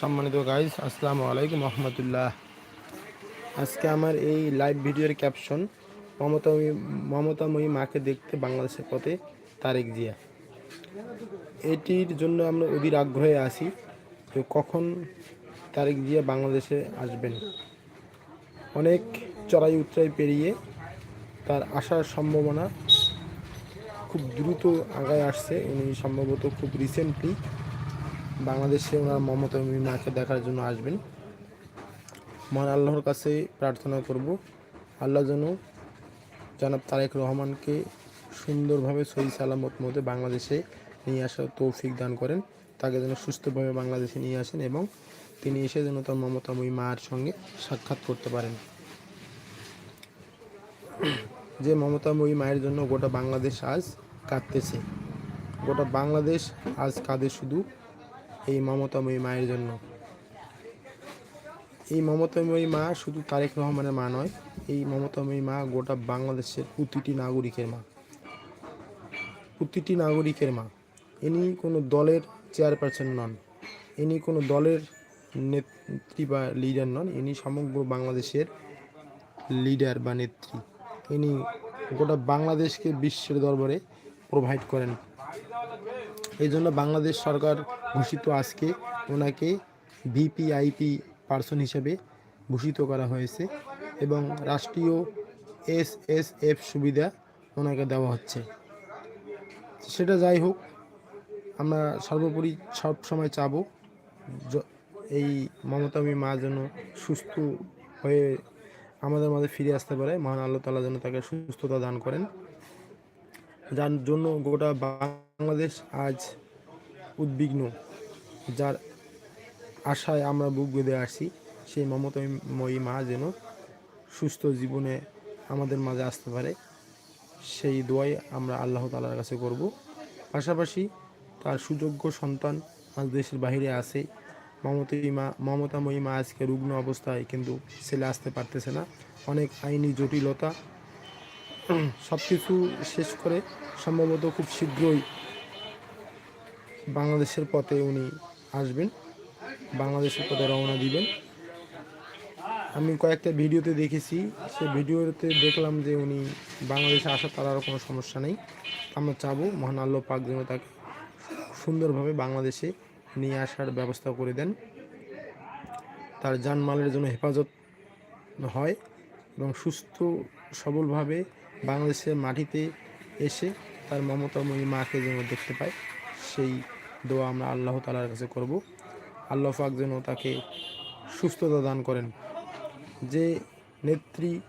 সম্মানিত গাইজ আসসালামু আলাইকুম রহমতুল্লাহ। আজকে আমার এই লাইভ ভিডিওর ক্যাপশন মমতাময়ী মমতাময়ী মাকে দেখতে বাংলাদেশের পথে তারেক জিয়া। এটির জন্য আমরা অধীর আগ্রহে আছি তো কখন তারেক জিয়া বাংলাদেশে আসবেন। অনেক চড়াই উতরাই পেরিয়ে তার আসার সম্ভাবনা খুব দ্রুত আগায় আসছে। উনি সম্ভবত খুব রিসেন্টলি বাংলাদেশে ওনার মমতা মাকে দেখার জন্য আসবেন। মহান আল্লাহর কাছে প্রার্থনা করব, আল্লাহ যেন জনাব তারেক রহমানকে সুন্দরভাবে সহি সালামত মধ্যে বাংলাদেশে নিয়ে আসার তৌফিক দান করেন। তাকে যেন সুস্থভাবে বাংলাদেশে নিয়ে আসেন এবং তিনি এসে যেন তার মমতাময়ী মায়ের সঙ্গে সাক্ষাৎ করতে পারেন। যে মমতাময়ী মায়ের জন্য গোটা বাংলাদেশ আজ কাঁদতেছে। গোটা বাংলাদেশ আজ কাঁদে শুধু এই মমতাময়ী মায়ের জন্য। এই মমতাময়ী মা শুধু তারেক রহমানের মা নয়, এই মমতাময়ী মা গোটা বাংলাদেশের প্রতিটি নাগরিকের মা। প্রতিটি নাগরিকের মা। ইনি কোনো দলের চেয়ারপারসন নন, ইনি কোনো দলের নেত্রী বা লিডার নন, ইনি সমগ্র বাংলাদেশের লিডার বা নেত্রী। ইনি গোটা বাংলাদেশকে বিশ্বের দরবারে প্রোভাইড করেন। এই জন্য বাংলাদেশ সরকার ঘোষিত আজকে ওনাকে ভিপিআইপি পার্সন হিসেবে ঘোষিত করা হয়েছে এবং রাষ্ট্রীয় এস এস এফ সুবিধা ওনাকে দেওয়া হচ্ছে। সেটা যাই হোক, আমরা সর্বোপরি সব সময় চাবো এই মমতামী মা যেন সুস্থ হয়ে আমাদের মাঝে ফিরে আসতে পারে। মহান আল্লাহ তালা যেন তাকে সুস্থতা দান করেন। যার জন্য গোটা বাংলাদেশ আজ উদ্বিগ্ন, যার আশায় আমরা বুক বেঁধে আসছি, সেই মমতাময়ী মা যেন সুস্থ জীবনে আমাদের মাঝে আসতে পারে, সেই দোয়াই আমরা আল্লাহ তালার কাছে করব। পাশাপাশি তার সুযোগ্য সন্তান আজ দেশের বাইরে আছে। মমতাময়ী মা মমতাময়ী মা আজকে রুগ্ন অবস্থায় কিন্তু ছেলে আসতে পারতেছে না। অনেক আইনি জটিলতা সব কিছু শেষ করে সম্ভবত খুব শীঘ্রই বাংলাদেশের পথে উনি আসবেন। বাংলাদেশের পথে রওনা দিবেন। আমি কয়েকটা ভিডিওতে দেখেছি। সে ভিডিওতে দেখলাম যে উনি বাংলাদেশে আসা তার আরও কোনো সমস্যা নেই। আমরা চাবো মহান আল্লাহ পাক যেন তাকে সুন্দরভাবে বাংলাদেশে নিয়ে আসার ব্যবস্থা করে দেন। তার জানমালের জন্য হেফাজত হয় এবং সুস্থ সবলভাবে বাংলাদেশের মাটিতে এসে তার মমতাময়ী মাকে যেন দেখতে পায়, সেই দোয়া আমরা আল্লাহ তালার কাছে করব। আল্লাহ পাক যেন তাকে সুস্থতা দান করেন। যে নেত্রী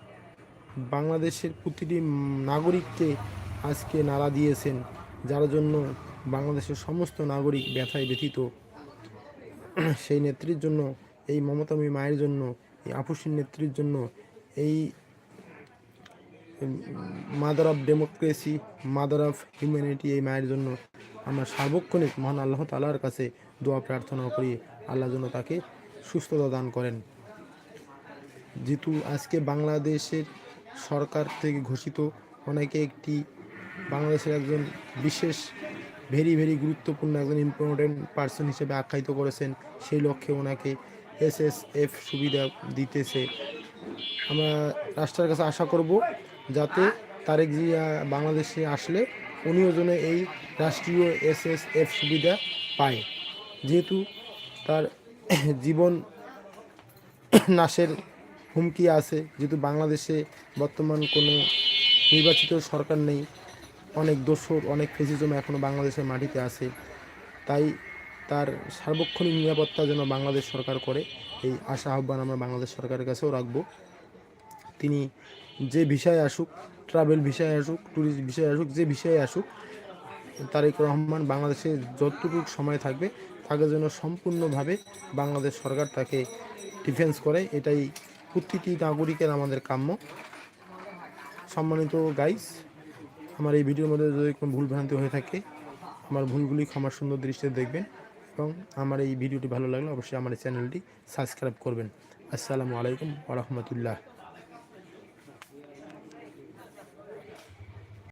বাংলাদেশের প্রতিটি নাগরিককে আজকে নাড়া দিয়েছেন, যার জন্য বাংলাদেশের সমস্ত নাগরিক ব্যথায় ব্যথিত, সেই নেত্রীর জন্য, এই মমতাময়ী মায়ের জন্য, এই আপুসীর নেত্রীর জন্য, এই mother of democracy mother of humanity এই মায়ের জন্য আমরা সার্বক্ষণিক মহান আল্লাহ তালার কাছে দোয়া প্রার্থনা করি। আল্লাহ যেন তাকে সুস্থতা দান করেন। যেহেতু আজকে বাংলাদেশের সরকার থেকে ঘোষিত অনেকে একটি বাংলাদেশের একজন বিশেষ ভেরি ভেরি গুরুত্বপূর্ণ একজন ইম্পর্টেন্ট পার্সন হিসেবে আখ্যায়িত করেছেন, সেই লক্ষ্যে ওনাকে এস এস এফ সুবিধা দিতেছে। আমরা রাষ্ট্রের কাছে আশা করব যাতে তারেক জিয়া বাংলাদেশে আসলে উনিও যেন এই রাষ্ট্রীয় এস এস এফ সুবিধা পায়। যেহেতু তার জীবন নাশের হুমকি আছে, যেহেতু বাংলাদেশে বর্তমান কোনো নির্বাচিত সরকার নেই, অনেক দোসর অনেক ফেসিজম এখনও বাংলাদেশের মাটিতে আছে, তাই তার সার্বক্ষণিক নিরাপত্তা যেন বাংলাদেশ সরকার করে, এই আশা আহ্বান আমরা বাংলাদেশ সরকারের কাছেও রাখব। তিনি যে ভিসায় আসুক ট্রাভেল ভিসায় আসুক ট্যুরিস্ট ভিসায় আসুক, যে ভিসায় আসুক, তারেক রহমান বাংলাদেশে যতটুকু সময় থাকবে, তাকে যেন সম্পূর্ণভাবে বাংলাদেশ সরকার তাকে ডিফেন্স করে, এটাই প্রতিটি নাগরিকের আমাদের কাম্য। সম্মানিত গাইস আমার এই ভিডিওর মধ্যে যদি কোনো ভুলভ্রান্তি হয়ে থাকে, আমার ভুলগুলি ক্ষমার সুন্দর দৃষ্টিতে দেখবেন এবং আমার এই ভিডিওটি ভালো লাগলে অবশ্যই আমার চ্যানেলটি সাবস্ক্রাইব করবেন। আসসালামু আলাইকুম ওরহমতুল্লাহ